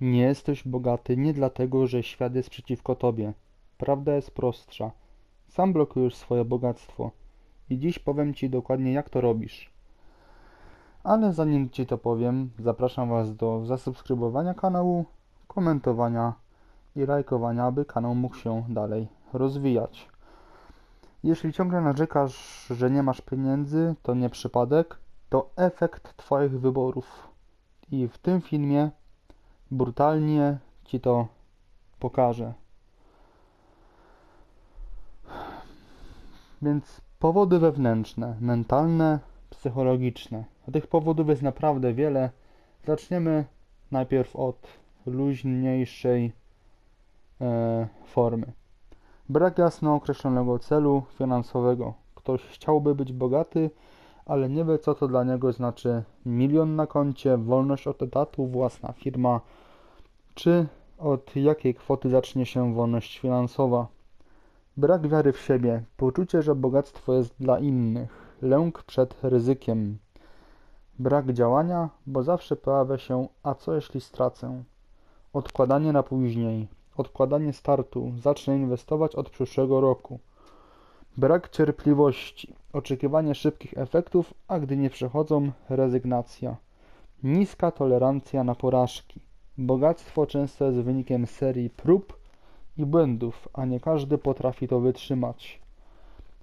Nie jesteś bogaty nie dlatego, że świat jest przeciwko tobie. Prawda jest prostsza. Sam blokujesz swoje bogactwo. I dziś powiem ci dokładnie, jak to robisz. Ale zanim ci to powiem, zapraszam was do zasubskrybowania kanału, komentowania i lajkowania, aby kanał mógł się dalej rozwijać. Jeśli ciągle narzekasz, że nie masz pieniędzy, to nie przypadek, to efekt Twoich wyborów. I w tym filmie brutalnie Ci to pokażę. Więc powody wewnętrzne, mentalne, psychologiczne. A tych powodów jest naprawdę wiele. Zaczniemy najpierw od luźniejszej e, formy. Brak jasno określonego celu finansowego. Ktoś chciałby być bogaty, ale nie wie, co to dla niego znaczy milion na koncie, wolność od etatu, własna firma, czy od jakiej kwoty zacznie się wolność finansowa. Brak wiary w siebie, poczucie, że bogactwo jest dla innych, lęk przed ryzykiem. Brak działania, bo zawsze pojawia się, a co jeśli stracę? Odkładanie na później, odkładanie startu, zacznę inwestować od przyszłego roku. Brak cierpliwości, oczekiwanie szybkich efektów, a gdy nie przychodzą, rezygnacja. Niska tolerancja na porażki. Bogactwo często jest wynikiem serii prób i błędów, a nie każdy potrafi to wytrzymać.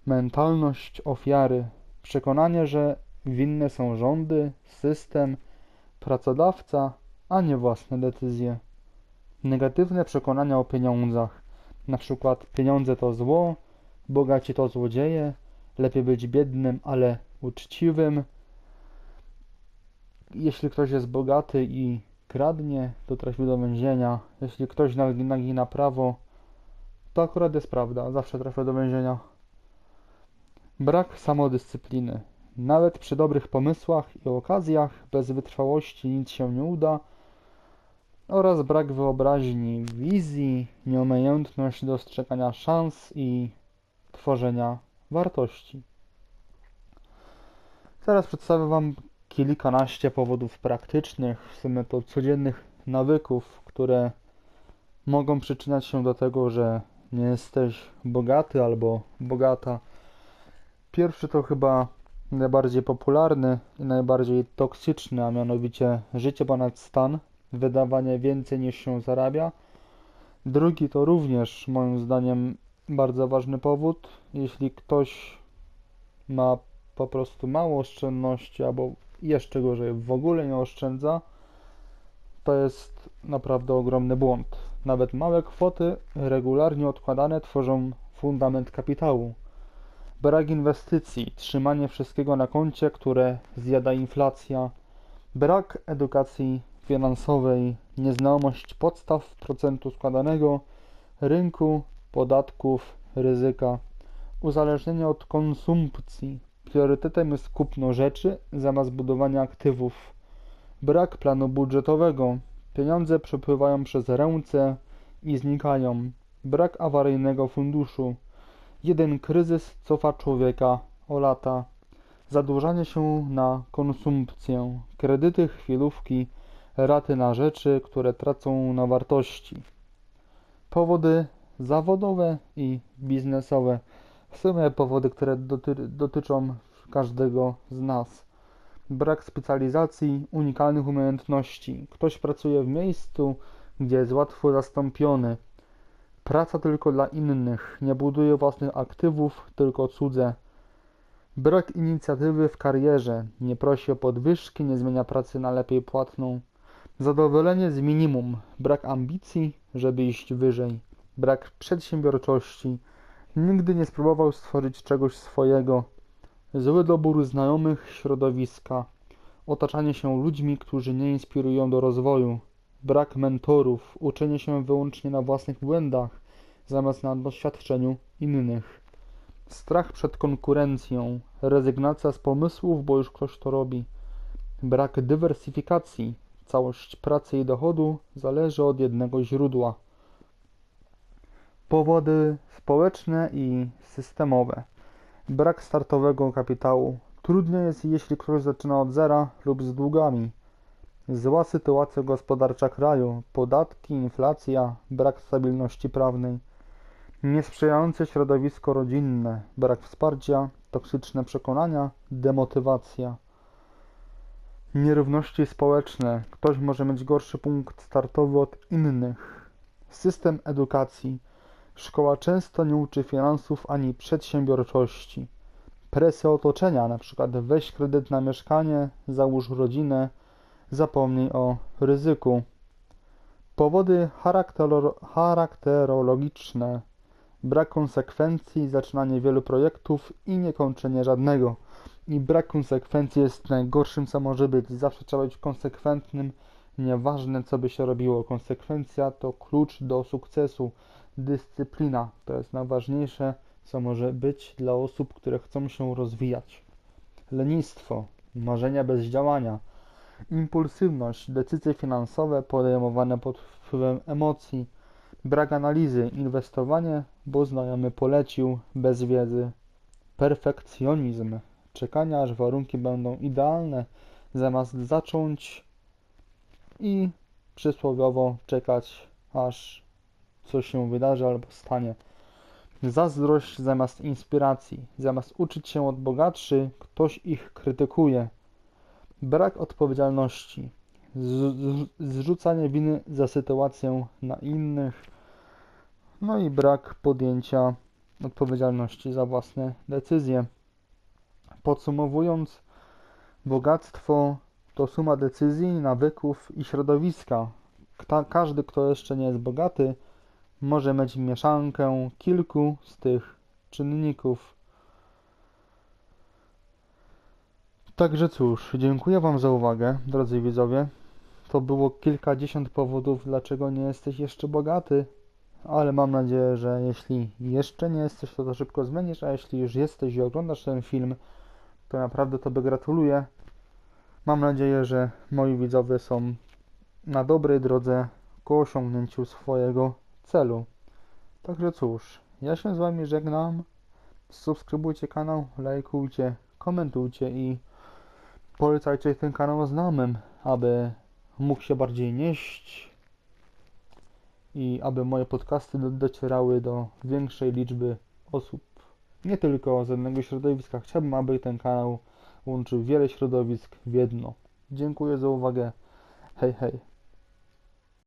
Mentalność ofiary, przekonanie, że winne są rządy, system, pracodawca, a nie własne decyzje. Negatywne przekonania o pieniądzach, na przykład pieniądze to zło, bogaci to złodzieje, lepiej być biednym, ale uczciwym. Jeśli ktoś jest bogaty i kradnie, to trafi do więzienia. Jeśli ktoś nagina prawo, to akurat jest prawda, zawsze trafia do więzienia. Brak samodyscypliny. Nawet przy dobrych pomysłach i okazjach, bez wytrwałości nic się nie uda. Oraz brak wyobraźni, wizji, nieumiejętność dostrzegania szans i tworzenia wartości. Teraz przedstawię Wam kilkanaście powodów praktycznych, w sumie to codziennych nawyków, które mogą przyczyniać się do tego, że nie jesteś bogaty albo bogata. Pierwszy to chyba najbardziej popularny i najbardziej toksyczny, a mianowicie życie ponad stan, wydawanie więcej niż się zarabia. Drugi to również moim zdaniem bardzo ważny powód. Jeśli ktoś ma po prostu mało oszczędności albo jeszcze gorzej w ogóle nie oszczędza, to jest naprawdę ogromny błąd. Nawet małe kwoty regularnie odkładane tworzą fundament kapitału. Brak inwestycji, trzymanie wszystkiego na koncie, które zjada inflacja, brak edukacji finansowej, nieznajomość podstaw procentu składanego, rynku, podatków, ryzyka, uzależnienie od konsumpcji. Priorytetem jest kupno rzeczy zamiast budowania aktywów. Brak planu budżetowego. Pieniądze przepływają przez ręce i znikają. Brak awaryjnego funduszu. Jeden kryzys cofa człowieka o lata. Zadłużanie się na konsumpcję. Kredyty, chwilówki, raty na rzeczy, które tracą na wartości. Powody zawodowe i biznesowe. Sumie powody, które doty dotyczą każdego z nas. Brak specjalizacji, unikalnych umiejętności. Ktoś pracuje w miejscu, gdzie jest łatwo zastąpiony. Praca tylko dla innych, nie buduje własnych aktywów, tylko cudze. Brak inicjatywy w karierze, nie prosi o podwyżki, nie zmienia pracy na lepiej płatną. Zadowolenie z minimum, brak ambicji, żeby iść wyżej brak przedsiębiorczości, nigdy nie spróbował stworzyć czegoś swojego, zły dobór znajomych, środowiska, otaczanie się ludźmi, którzy nie inspirują do rozwoju, brak mentorów, uczenie się wyłącznie na własnych błędach, zamiast na doświadczeniu innych. Strach przed konkurencją, rezygnacja z pomysłów, bo już ktoś to robi. Brak dywersyfikacji, całość pracy i dochodu zależy od jednego źródła. Powody społeczne i systemowe. Brak startowego kapitału. Trudniej jest, jeśli ktoś zaczyna od zera lub z długami. Zła sytuacja gospodarcza kraju, podatki, inflacja, brak stabilności prawnej, niesprzyjające środowisko rodzinne, brak wsparcia, toksyczne przekonania, demotywacja. Nierówności społeczne. Ktoś może mieć gorszy punkt startowy od innych. System edukacji. Szkoła często nie uczy finansów ani przedsiębiorczości. Presja otoczenia, np. weź kredyt na mieszkanie, załóż rodzinę, zapomnij o ryzyku. Powody charakterolo- charakterologiczne. Brak konsekwencji, zaczynanie wielu projektów i niekończenie żadnego. I brak konsekwencji jest najgorszym, co może być. Zawsze trzeba być konsekwentnym, nieważne co by się robiło. Konsekwencja to klucz do sukcesu. Dyscyplina to jest najważniejsze, co może być dla osób, które chcą się rozwijać. Lenistwo, marzenia bez działania, impulsywność, decyzje finansowe podejmowane pod wpływem emocji, brak analizy, inwestowanie, bo znajomy polecił, bez wiedzy, perfekcjonizm, czekania aż warunki będą idealne, zamiast zacząć i przysłowiowo czekać aż coś się wydarzy albo stanie. Zazdrość zamiast inspiracji, zamiast uczyć się od bogatszy, ktoś ich krytykuje. Brak odpowiedzialności, zrzucanie winy za sytuację na innych, no i brak podjęcia odpowiedzialności za własne decyzje. Podsumowując, bogactwo to suma decyzji, nawyków i środowiska. Każdy, kto jeszcze nie jest bogaty, może mieć mieszankę kilku z tych czynników. Także cóż, dziękuję Wam za uwagę, drodzy widzowie. To było kilkadziesiąt powodów, dlaczego nie jesteś jeszcze bogaty, ale mam nadzieję, że jeśli jeszcze nie jesteś, to to szybko zmienisz, a jeśli już jesteś i oglądasz ten film, to naprawdę Tobie gratuluję. Mam nadzieję, że moi widzowie są na dobrej drodze ku osiągnięciu swojego celu. Także cóż, ja się z Wami żegnam. Subskrybujcie kanał, lajkujcie, komentujcie i polecajcie ten kanał znajomym, aby mógł się bardziej nieść i aby moje podcasty do- docierały do większej liczby osób. Nie tylko z jednego środowiska. Chciałbym, aby ten kanał łączył wiele środowisk w jedno. Dziękuję za uwagę. Hej, hej.